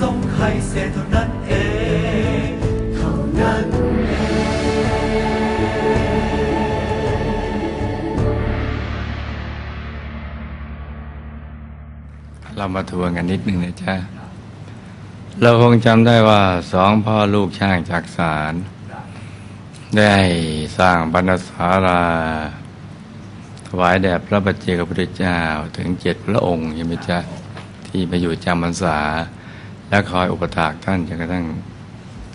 สงไขยเศษเท่านั้นเองเท่านั้นเรามาทวนกันนิดหนึ่งนะจ๊ะ เราคงจำได้ว่าสองพ่อลูกช่างจากสารได้สร้างบรรณศาลาถวายแด่พระบัจเจกพุทธเจ้าถึงเจ็ดพระองค์ใช่ไหมจ๊ะที่มาอยู่จำพรรษา และคอยอุปถากท่านจนกระทั่ง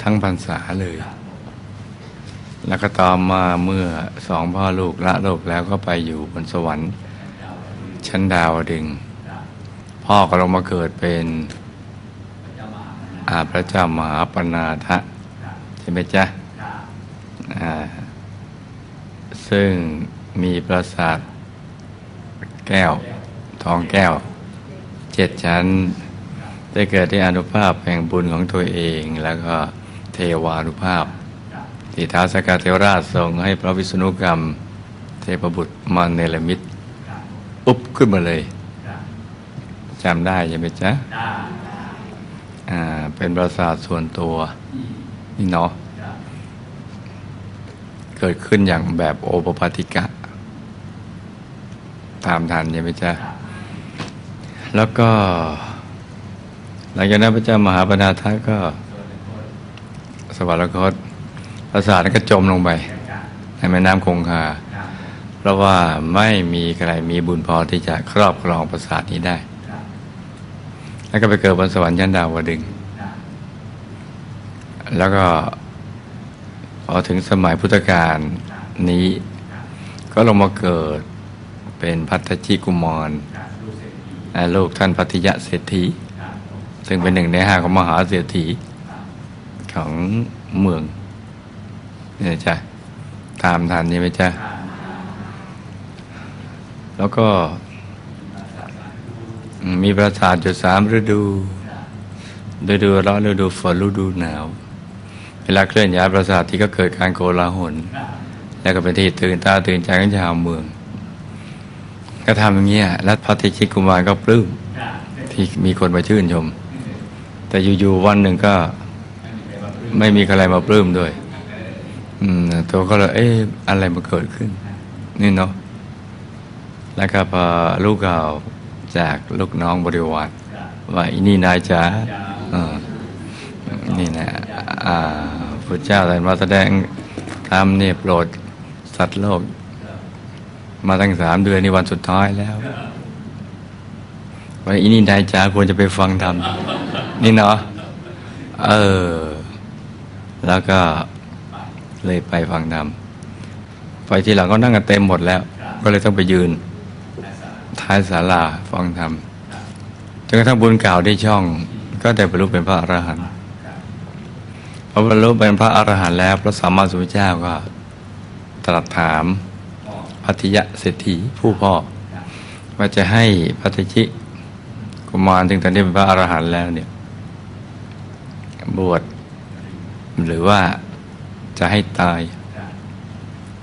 ทั้งพรรษาเลย แล้วก็ต่อมาเมื่อสองพ่อลูกละโลกแล้วก็ไปอยู่บนสวรรค์ ชั้นดาวดึง พ่อก็ลงมาเกิดเป็นอาพระเจ้ามหาปนาทะใช่ไหมจ๊ะซึ่งมีปราสาทแก้ว ทองแก้วเจ็ดชั้น ได้เกิดที่อนุภาพแห่งบุญของตัวเอง แล้วก็เทวานุภาพที่ท้าวสกาเทวราชทรงให้พระวิษณุกรรม เทพบุตรมาเนลมิตรอุ๊บขึ้นมาเลยจำได้ใช่ไหมจ๊ะอ่าเป็นปราสาทส่วนตัวนี่เนาะเกิดขึ้นอย่างแบบโอปปาติกะ ตามทันใช่ไหมจ๊ะแล้วก็ หลังจากนั้นพระเจ้ามหาปนาทะก็สวรรคตปราสาทนั้นก็จมลงไป ในแม่น้ำคงคา เพราะว่าไม่มีใครมีบุญพอที่จะครอบครองปราสาทนี้ได้ แล้วก็ไปเกิดบนสวรรค์ชั้นดาวดึง แล้วก็พอถึงสมัยพุทธกาลนี้ ก็ลงมาเกิดเป็นพัทธจิกุมารละลูกท่านพัทยะเศรษฐี ซึ่งเป็นหนึ่งในห้าของมหาเศรษฐีของเมืองเนี่ยจ้ะตามทันใช่ไหมจ๊ะแล้วก็ มีปราสาทอยู่สามฤดูฤดูร้อนฤดูฝนฤดูหนาว เวลาเคลื่อนย้ายปราสาทที่ก็เกิดการโกลาหลแล้วก็เป็นที่ตื่นตาตื่นใจของชาวเมือง ก็ทำอย่างเงี้ยแล้วพระธิชิกุมารก็ปลื้มที่มีคนมาชื่นชม แต่อยู่ๆวันหนึ่งก็ไม่มีใครมาปลื้มด้วย อืมตัวก็เลย เอ๊ะอะไรมาเกิดขึ้น นี่เนาะแล้วก็พอลูกข่าวจากลูกน้องบริวารว่าอีนี่นายจ๋านี่นะพระเจ้าแต่มาแสดงธรรมเนี่ยโปรดสัตว์โลก มาตั้งสามเดือนนี่วันสุดท้ายแล้วว่าอีนี่นายจ๋าควรจะไปฟังธรรม นี่เนาะเออ แล้วก็เลยไปฟังธรรมไปทีหลังก็นั่งกันเต็มหมดแล้ว ก็เลยต้องไปยืน ท้ายศาลาฟังธรรมจนกระทั่งบุญเก่าได้ช่อง ก็ได้บรรลุเป็นพระอรหันต์พอบรรลุเป็นพระอรหันต์แล้ว พระสัมมาสัมพุทธเจ้าก็ตรัสถามพัทยะเศรษฐีผู้พ่อ ว่าจะให้พัทจิกุมารถึงตอนนี้เป็นพระอรหันต์แล้วเนี่ย บวชหรือว่าจะให้ตาย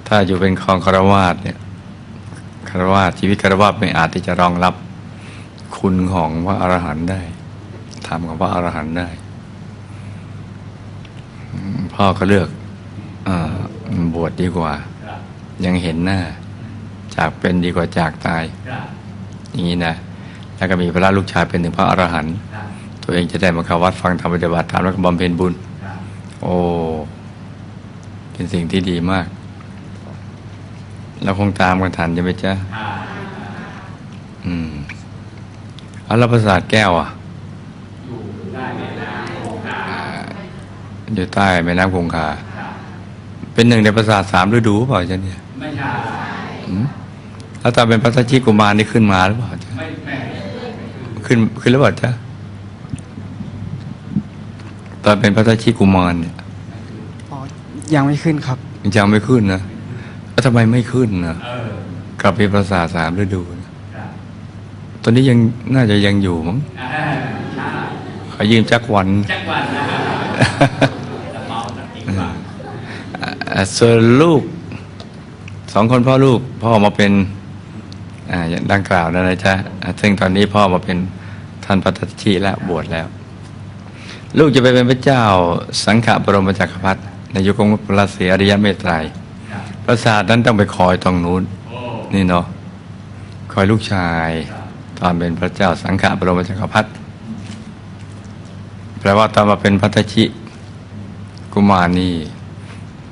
ถ้าอยู่เป็นครองคารวาสเนี่ยคารวะชีวิตคารวะไม่อาจที่จะรองรับคุณของพระอรหันต์ได้ธรรมของพระอรหันต์ได้ พ่อก็เลือกอบวชดีกว่า ยังเห็นหน้า จากเป็นดีกว่าจากตาย อย่างนี้นะ แล้วก็มีพระลูกชายเป็นถึงพระอรหันต์ ตัวเองจะได้มาเข้าวัดฟังธรรมปฏิบัติธรรมแล้วก็บำเพ็ญบุญ โอ้เป็นสิ่งที่ดีมากอเราคงตามกันทันใช่ไหมจ๊ะอืมเอาแล้วประสาทแก้วอะอยู่ใต้แม่น้ำคงคา เป็นหนึ่งในประสาทสามฤดูเปล่าจ๊ะเนี่ย ไม่ใช่อืมแล้วตอนเป็นพระสัชชิกุมารนี่ขึ้นมาหรือเปล่าจ๊ะ ไม่แม่ขึ้นขึ้นหรือเปล่าจ๊ะ ตอนเป็นพระสัชชิกุมารเนี่ยอ๋อยังไม่ขึ้นครับยังไม่ขึ้นนะแล้วทำไมไม่ขึ้นนะเออกลับไปประสาทสามฤดูนะครับตอนนี้ยังน่าจะยังอยู่มั้งอ่าใช่ขอยืมจักวันจักวันนะจะเมาสักกี่วันอ่าส่วนลูกสองคนพ่อลูกพ่อมาเป็นอ่าอย่างดังกล่าวนะนะจ๊ะอ่าซึ่งตอนนี้พ่อมาเป็นท่านปัตตชีแล้วบวชแล้ว ลูกจะไปเป็นพระเจ้าสังฆบรมจักรพรรดิในยุคของพระศรีอริยเมตไตรยปราสาทนั้นต้องไปคอยตรงนู้นนี่เนาะคอยลูกชายตอนเป็นพระเจ้าสังฆบรมจักรพรรดิแปลว่าตอนมาเป็นพัทชิกุมารนี่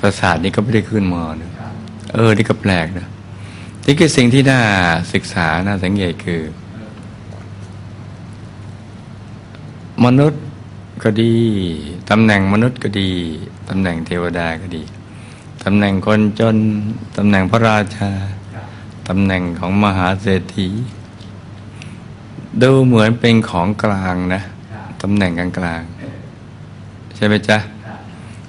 ปราสาทนี้ก็ไม่ได้ขึ้นมาเนะเออ นี่ก็แปลกนะนี่คือสิ่งที่น่าศึกษาน่าสังเกตคือ มนุษย์ ก็ดีตำแหน่งมนุษย์ก็ดีตำแหน่งเทวดาก็ดีตำแหน่งคนจนตำแหน่งพระราชาตำแหน่งของมหาเศรษฐีดูเหมือนเป็นของกลางนะตำแหน่งกลางๆใช่ไหมจ๊ะ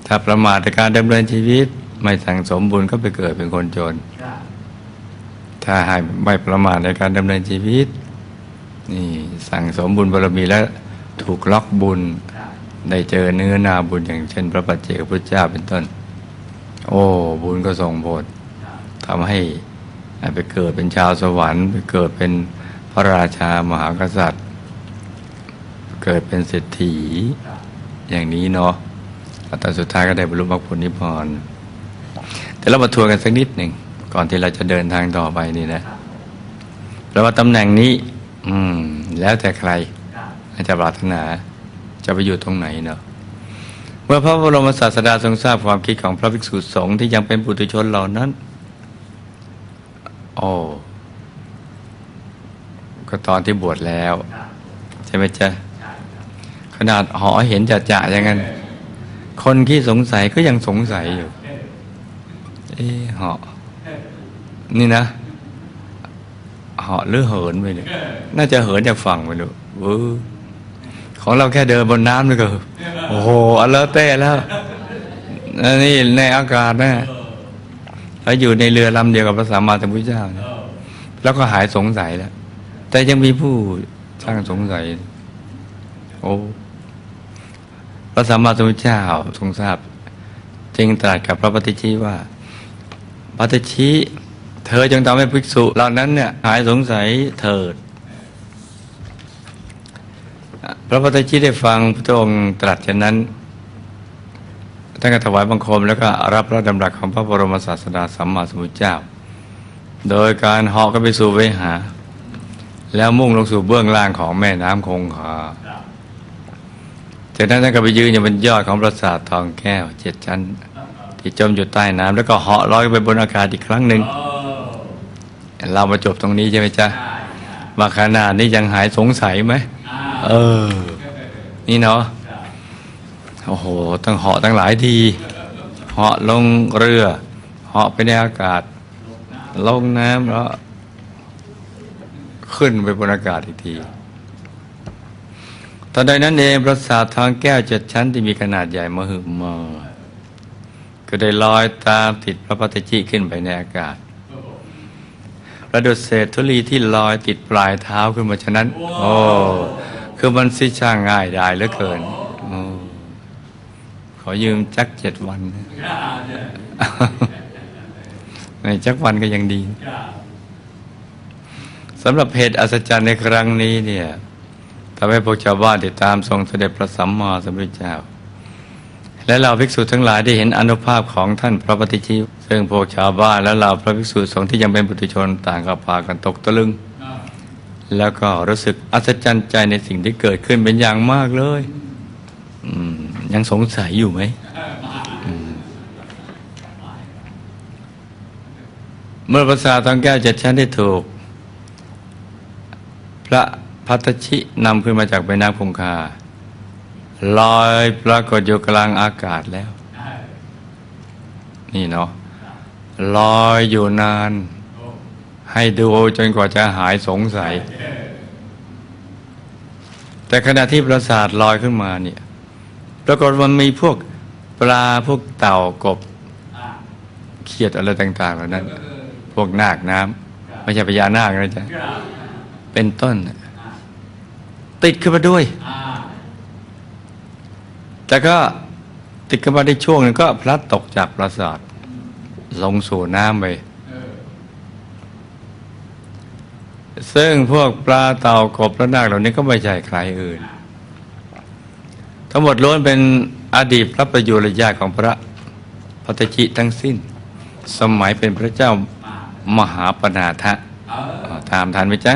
ถ้าประมาทในการดำเนินชีวิต ไม่สั่งสมบุญก็ไปเกิดเป็นคนจน ถ้าให้ไม่ประมาทในการดำเนินชีวิต นี่สั่งสมบุญบารมีแล้วถูกล็อกบุญ ได้เจอเนื้อนาบุญอย่างเช่น พระปัจเจกพุทธเจ้าเป็นต้น โอ้บุญก็ส่งผลทำให้ไปเกิดเป็นชาวสวรรค์ ไปเกิดเป็นพระราชามหากษัตริย์ เกิดเป็นเศรษฐีอย่างนี้เนาะแต่สุดท้ายก็ได้บรรลุมรรคผลนิพพานแต่เรามาทวนกันสักนิดหนึ่งก่อนที่เราจะเดินทางต่อไปนี่นะแปลว่าตำแหน่งนี้ อืม แล้วแต่ใครอาจจะปรารถนา จะไปอยู่ตรงไหนเนาะเมื่อพระบรมศาสดาทรงทราบความคิดของพระภิกษุสงฆ์ที่ยังเป็นปุถุชนเหล่านั้นโอ้ก็ตอนที่บวชแล้ว ใช่ไหมจ๊ะขนาดหอเห็นจะจะๆอย่างนั้น คนที่สงสัยก็ยังสงสัยอยู่ เออหอนี่นะเหาะหรือเหินไปเนี่ยน่าจะเหินจากฝั่งไปดูเออ ของเราแค่เดินบนน้ำนี่ก็โอ้โหอันเลอเต้แล้วนนี่ในอากาศนะแล้วอยู่ในเรือลำเดียวกับพระสัมมาสัมพุทธเจ้านะแล้วก็หายสงสัยแล้ว แต่ยังมีผู้ช่างสงสัย โอ้พระสัมมาสัมพุทธเจ้าทรงทราบ จึงตรัสกับพระปฏิชีว่าปฏิชีเธอจงทำให้ภิกษุเหล่านั้นเนี่ยหายสงสัยเถิด พระปฏิชีได้ฟังพระองค์ตรัสเช่นนั้นท่านก็ถวายบังคมแล้วก็รับพระดำรัสของพระบรมศาสดาสัมมาสัมพุทธเจ้า โดยการเหาะก็ไปสู่เวหา แล้วมุ่งลงสู่เบื้องล่างของแม่น้ำคงคาจากนั้นท่านก็ไปยืนอยู่บนยอดของปราสาททองแก้วเจ็ดชั้น ที่จมอยู่ใต้น้ำแล้วก็เหาะลอยไปบนอากาศอีกครั้งหนึ่งเรามาจบตรงนี้ใช่ไหมจ๊ะใช่ครับว่าขนาดนี้ยังหายสงสัยไหม เออ นี่เนาะโอ้โหตั้งเหาะตั้งหลายทีเหาะลงเรือเหาะไปในอากาศ ลงน้ำแล้ว ขึ้นไปบนอากาศอีกทีตอนใดนั้นเองปราสาททองแก้วเจ็ดชั้นที่มีขนาดใหญ่มหึมาก็ได้ลอยตามติดพระปฏิจิขึ้นไปในอากาศประดุษเศษธุลีที่ลอยติดปลายเท้าขึ้นมาฉะนั้น โอ้ คือมันสิช่างง่ายได้เหลือเกินอขอยืมจักเจ็ดวันในจักวันก็ยังดีสำหรับเหตุอัศจรรย์ในครั้งนี้เนี่ยทำให้พวกชาวบ้านติดตามทรงเสด็จพระสัมมาสัมพุทธเจ้า และเหล่าภิกษุทั้งหลายได้เห็นอนุภาพของท่านพระปฏิชีซึ่งพวกชาวบ้านและเหล่าพระภิกษุสงฆ์ที่ยังเป็นปุถุชนต่างก็พากันตกตะลึง แล้วก็รู้สึกอัศจรรย์ใจในสิ่งที่เกิดขึ้นเป็นอย่างมากเลยยังสงสัยอยู่ไหมเมื่อปราสาทองแก้วเจ็ดชั้นได้ถูก พระพัตชินำขึ้นมาจากแม่น้ำคงคาลอยปรากฏอยู่กลางอากาศแล้ว นี่เนาะลอยอยู่นาน ให้ดูจนกว่าจะหายสงสัย แต่ขณะที่ปราสาทลอยขึ้นมาเนี่ยปรากฏมันมีพวกปลาพวกเต่ากบเขียดอะไรต่าง ๆ เหล่านั้น พวกนาคน้ำไม่ใช่พญานาคนะจ๊ะเป็นต้น ติดขึ้นมาด้วย แต่ก็ติดขึ้นมาได้ช่วงหนึงก็พลัดตกจากปราสาทลงสู่น้ำไป ซึ่งพวกปลาเต่ากบและนาคเหล่านี้ก็ไม่ใช่ใครอื่น ทั้งหมดล้วนเป็นอดีตพระประยุรญาติของพระพัตชิทั้งสิ้น สมัยเป็นพระเจ้ามหาปนาทะอ่ามทันไหมจ๊ะ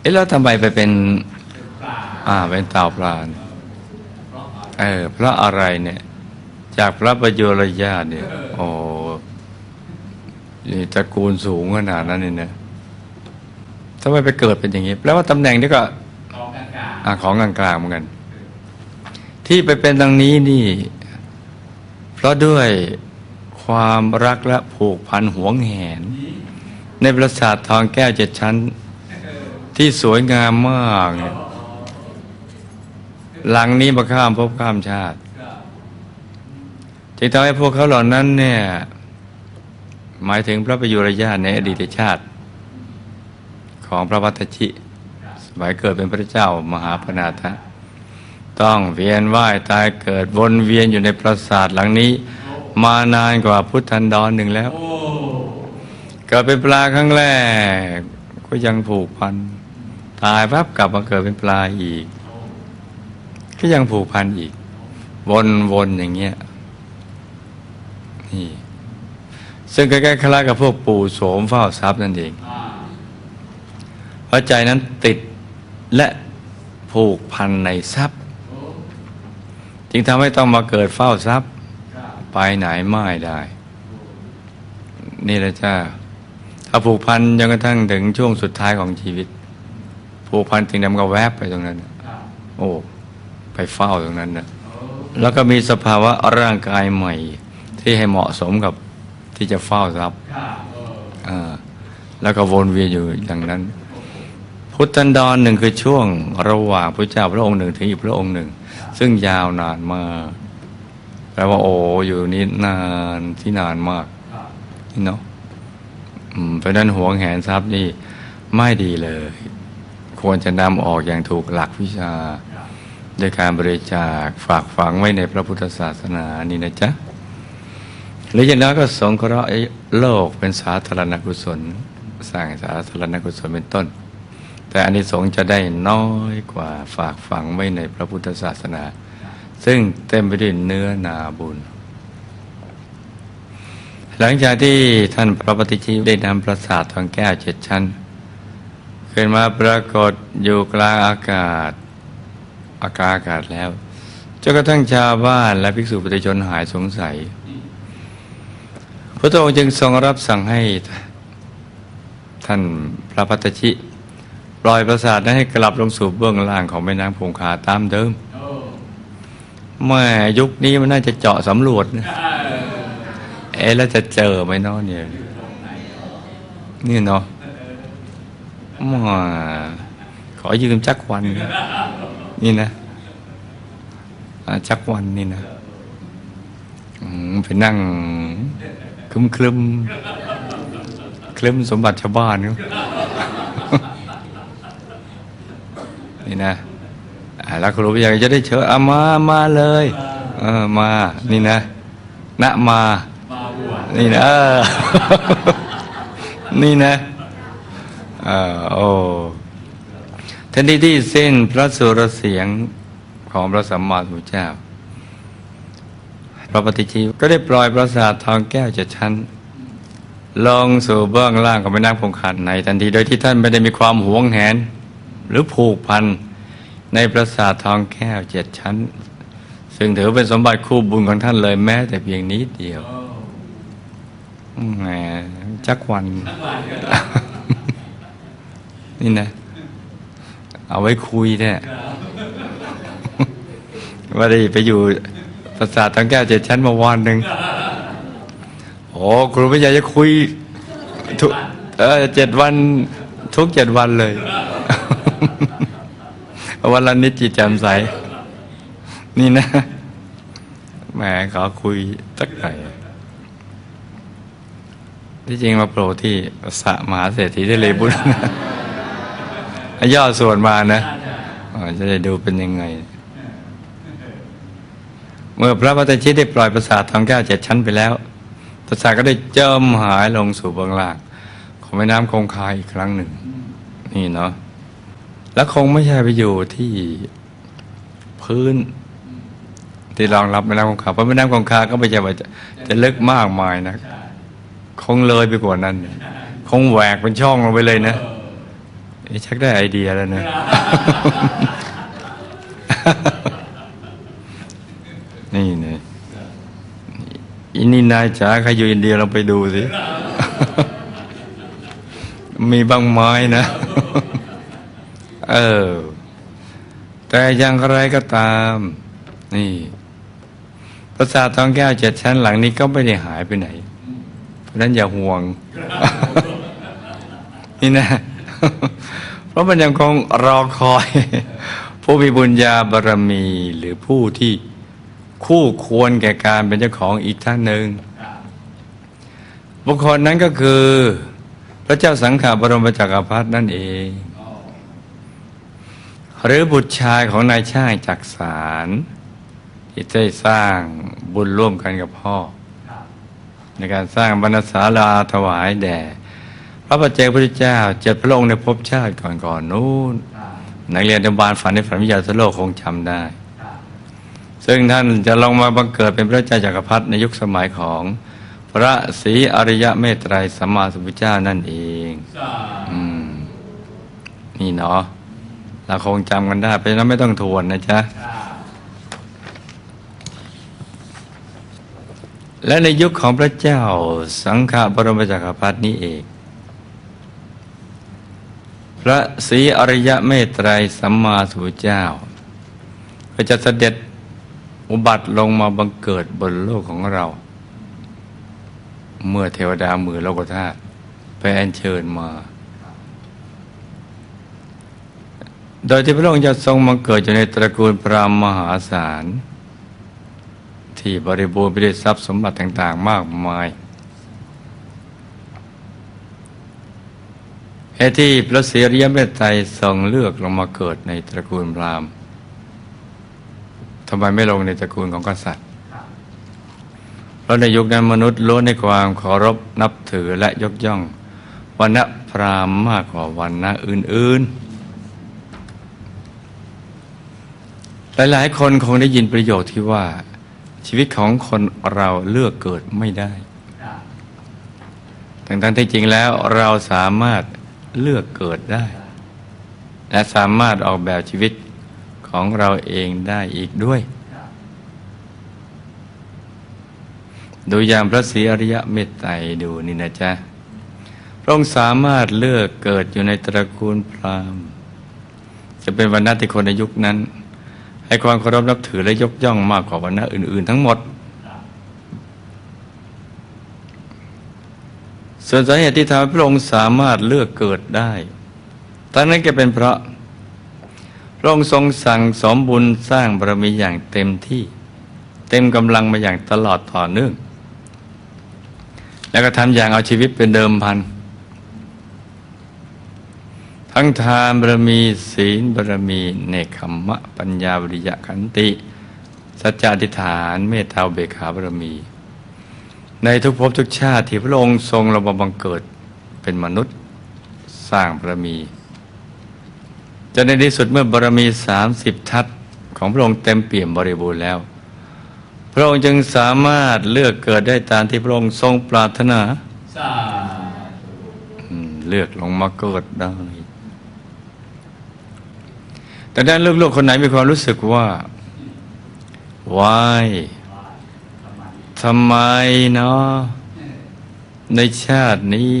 เอ๊ะแล้วทำไมไปเป็นอ่าเป็นเต่าปลาเนี่ยเออเพราะอะไรเนี่ย จากพระประยุรญาติเนี่ยโอ้ นี่ตระกูลสูงขนาดนั้นนี่นะทำไมไปเกิดเป็นอย่างนี้แปลว่าตำแหน่งนี่ก็ของกลางอาของกลางเหมือนกัน ที่ไปเป็นดังนี้นี่ เพราะด้วยความรักและผูกพันหวงแหน ในปราสาททองแก้วเจ็ดชั้น ที่สวยงามมากเนี่ยหลังนี้มาข้ามภพข้ามชาติจึงทำให้พวกเขาเหล่านั้นเนี่ย หมายถึงพระประยุรญาติในอดีตชาติ ของพระวัตชิ สมัยเกิดเป็นพระเจ้ามหาพนาทะต้องเวียนว่ายตายเกิดวนเวียนอยู่ในปราสาทหลังนี้ มานานกว่าพุทธันดรหนึ่งแล้วเกิดเป็นปลาครั้งแรก ก็ยังผูกพัน ตายปั๊บกลับมาเกิดเป็นปลาอีก ก็ยังผูกพันอีก วนๆอย่างเงี้ยนี่ ซึ่งใกล้ๆคล้ายกับพวกปู่โสมเฝ้าทรัพย์นั่นเองเพราะใจนั้นติดและผูกพันในทรัพย์ จึงทำให้ต้องมาเกิดเฝ้าทรัพย์ ไปไหนไม่ได้ นี่แหละจ้าถ้าผูกพันจนกระทั่งถึงช่วงสุดท้ายของชีวิต ผูกพันถึงนำก็แวบไปตรงนั้น โอ้ไปเฝ้าตรงนั้นนะแล้วก็มีสภาวะร่างกายใหม่ ที่ให้เหมาะสมกับ ที่จะเฝ้าทรัพย์อ่าแล้วก็วนเวียนอยู่อย่างนั้น พุทธันดรหนึ่งคือช่วงระหว่างพระเจ้าพระองค์หนึ่งถึงอีกพระองค์หนึ่ง ซึ่งยาวนานมากแปลว่าโอ้อยู่นี่นานที่นานมากนี่เนาะอืมเพราะฉะนั้นหวงแหนทรัพย์นี่ไม่ดีเลย ควรจะนำออกอย่างถูกหลักวิชาด้วยการบริจาคฝากฝังไว้ในพระพุทธศาสนานี่นะจ๊ะ หรืออย่างนั้นก็สงเคราะห์โลกเป็นสาธารณกุศล สร้างสาธารณกุศลเป็นต้น แต่อานิสงส์จะได้น้อยกว่าฝากฝังไว้ในพระพุทธศาสนา ซึ่งเต็มไปด้วยเนื้อนาบุญ หลังจากที่ท่านพระปฏิชิได้นำปราสาททองแก้วเจ็ดชั้นขึ้นมาปรากฏอยู่กลางอากาศอากาศอากาศแล้วจนกระทั่งชาวบ้านและภิกษุปุถุชนหายสงสัย พระองค์จึงทรงรับสั่งให้ท่านพระพัตชิปล่อยปราสาทนั้นให้กลับลงสู่เบื้องล่างของแม่น้ำคงคาตามเดิมแม่ยุคนี้มันน่าจะเจาะสำรวจนะเอ๊ะแล้วจะเจอไหมเนาะเนี่ยนี่เนาะมาขอยืมจักวัน นี่นะจักวันนี่นะไปนั่ง คลึมคลึมคลึมสมบัติชาวบ้านเขานี่นะแล้วครูอยากจะได้เชิญเอามามาเลยเออมานี่นะณมามานี่นะนี่นะเออโอ้ทันทีที่สิ้นพระสุรเสียงของพระสัมมาสัมพุทธเจ้า พระปฏิชีวก็ได้ปล่อยปราสาททองแก้วเจ็ดชั้น ลงสู่เบื้องล่างของแม่น้ำคงคาในทันทีโดยที่ท่านไม่ได้มีความหวงแหน หรือผูกพันในปราสาททองแก้วเจ็ดชั้น ซึ่งถือเป็นสมบัติคู่บุญของท่านเลยแม้แต่เพียงนิดเดียวแหมจักวัน นี่นะ เอาไว้คุยเนี่ยว่าได้ไปอยู่ ประสาททางแก้วเจ็ดชั้นมาวันหนึ่งโอ้ครูไม่อยากจะคุยทุกเออเจ็ดวันทุกเจ็ดวันเลย วันละนิดจิตแจ่มใส นี่นะแหมขอคุยสักหน่อยที่จริงมาโปรที่สะมหาเศรษฐีได้เลยบุญย่อส่วนมานะจะได้ดูเป็นยังไง เมื่อพระพัตชิตได้ปล่อยประสาททองแก้วเจ็ดชั้นไปแล้วประสาทก็ได้จมหายลงสู่เบื้องล่าง ของแม่น้ำคงคาอีกครั้งหนึ่ง นี่เนาะแล้วคงไม่ใช่ไปอยู่ที่พื้น ที่รองรับแม่น้ำคงคาเพราะแม่น้ำคงคาก็ไม่ใช่ว่าจะลึกมากมายนะคงเลยไปกว่านั้นคงแหวกเป็นช่องลงไปเลยนะเอ๊ะชักได้ไอเดียแล้วนะ นี่เนี่ย อินนี่นายจ๋าใครอยู่อินเดียเราไปดูสิ มีบางไม้นะ เออ แต่อย่างไรก็ตาม นี่ปราสาททองแก้วเจ็ดชั้นหลังนี้ก็ไม่ได้หายไปไหน เพราะฉะนั้นอย่าห่วง นี่นะ เพราะมันยังคงรอคอย ผู้มีบุญญาบารมีหรือผู้ที่ คู่ควรแก่การเป็นเจ้าของอีกท่านหนึ่งบุคคลนั้นก็คือ พระเจ้าสังขารบรมจักรพรรดินั่นเอง หรือบุตรชายของนายช่างจักสารที่ได้สร้างบุญร่วมกันกับพ่อ ในการสร้างบรรณศาลาถวายแด่พระปัจเจกพุทธเจ้าเจ็ดพระองค์ในภพชาติก่อนๆนู้นนักเรียนอนุบาลฝันในฝันวิทยาสโลกคงจำได้ ซึ่งท่านจะลงมาบังเกิดเป็นพระเจ้าจักรพรรดิในยุคสมัยของพระศรีอริยะเมตไตรสัมมาสัมพุทธเจ้านั่นเองอืมนี่เนาะเราคงจำกันได้เพราะฉะนั้นไม่ต้องทวนนะจ๊ะและในยุคของพระเจ้าสังฆบรมจักรพรรดินี้เอง พระศรีอริยะเมตไตรสัมมาสัมพุทธเจ้า ก็จะเสด็จ อุบัติลงมาบังเกิดบนโลกของเรา เมื่อเทวดามือโลกธาตุไปอัญเชิญมา โดยที่พระองค์จะทรงมาเกิดอยู่ในตระกูลพรามมหาศาล ที่บริบูรณ์ไปด้วยทรัพย์สมบัติต่าง ๆ มากมายเหตุที่พระศรีอริยเมตไตรทรงเลือกลงมาเกิดในตระกูลพราหมณ์ ทำไมไม่ลงในตระกูลของกษัตริย์ เพราะในยุคนั้นมนุษย์ล้วนในความเคารพนับถือและยกย่องวันณะพราหมณ์มากกว่าวันณะอื่น ๆ หลายๆ คนคงได้ยินประโยคที่ว่า ชีวิตของคนเราเลือกเกิดไม่ได้ทั้งๆที่จริงแล้วเราสามารถเลือกเกิดได้ และสามารถออกแบบชีวิต ของเราเองได้อีกด้วย ดูอย่างพระศรีอริยเมตไตรดูนี่นะจ๊ะ พระองค์สามารถเลือกเกิดอยู่ในตระกูลพราหมณ์ จะเป็นวันณะที่คนในยุคนั้น ให้ความเคารพนับถือและยกย่องมากกว่าวันณะอื่น ๆ ทั้งหมดส่วนสาเหตุที่ทำให้พระองค์สามารถเลือกเกิดได้ ทั้งนั้นก็เป็นเพราะ พระองค์ทรงสั่งสมบุญสร้างบารมีอย่างเต็มที่ เต็มกำลังมาอย่างตลอดต่อเนื่อง แล้วก็ทำอย่างเอาชีวิตเป็นเดิมพัน ทั้งทานบารมีศีลบารมีเนคขมะ ปัญญาวิริยะขันติ สัจจธิฐาน เมตตาเบขาบารมี ในทุกภพทุกชาติที่พระองค์ทรงเรามาบังเกิดเป็นมนุษย์สร้างบารมี นในที่สุดเมื่อบารมีสามสิบทัศของพระองค์เต็มเปี่ยมบริบูรณ์แล้ว พระองค์จึงสามารถเลือกเกิดได้ตามที่พระองค์ทรงปรารถนาเลือกลงมาเกิดได้แต่ด้านลูกๆคนไหนมีความรู้สึกว่าวายทำไมเนาะในชาตินี้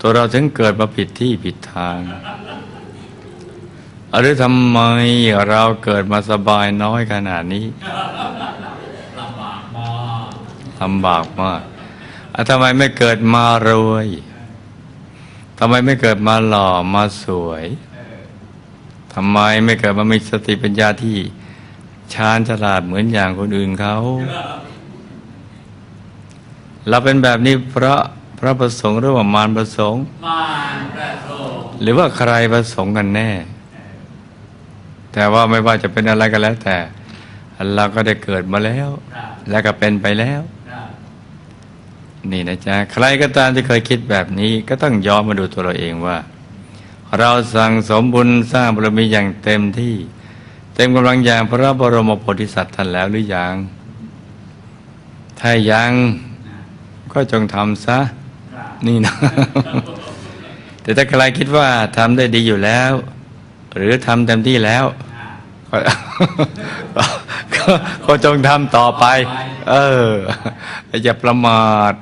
ตัวเราถึงเกิดมาผิดที่ผิดทาง หรือทำไมเราเกิดมาสบายน้อยขนาดนี้ลำบากมากลำบากมากอะทำไมไม่เกิดมารวยทำไมไม่เกิดมาหล่อมาสวยทำไมไม่เกิดมามีสติปัญญาที่ชาญฉลาดเหมือนอย่างคนอื่นเขา เราเป็นแบบนี้เพราะพระประสงค์หรือว่ามารประสงค์มารประสงค์ หรือว่าใครประสงค์กันแน่ แต่ว่าไม่ว่าจะเป็นอะไรก็แล้ว แต่เราก็ได้เกิดมาแล้วครับและก็เป็นไปแล้วครับนี่นะจ๊ะ ใครก็ตามที่เคยคิดแบบนี้ก็ต้องย้อนมาดูตัวเราเองว่า เราสั่งสมบุญสร้างบารมีอย่างเต็มที่ เต็มกำลังอย่างพระบรมโพธิสัตว์ท่านแล้วหรือยัง ถ้ายังก็จงทำซะครับนี่นะ แต่ถ้าใครคิดว่าทำได้ดีอยู่แล้ว หรือทำเต็มที่แล้วก็จงทำต่อไป เอออย่าประมาท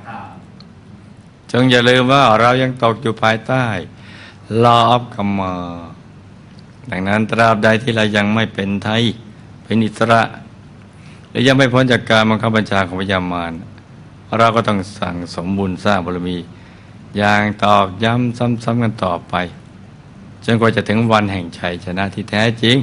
จงอย่าลืมว่าเรายังตกอยู่ภายใต้ law of karma ดังนั้นตราบใดที่เรายังไม่เป็นไทย เป็นอิสระหรือยังไม่พ้นจากการบังคับบัญชาของพยามารเราก็ต้องสั่งสมบุญสร้างบารมี อย่างตอกย้ำซ้ำๆกันต่อไป จนกว่าจะถึงวันแห่งชัยชนะที่แท้จริง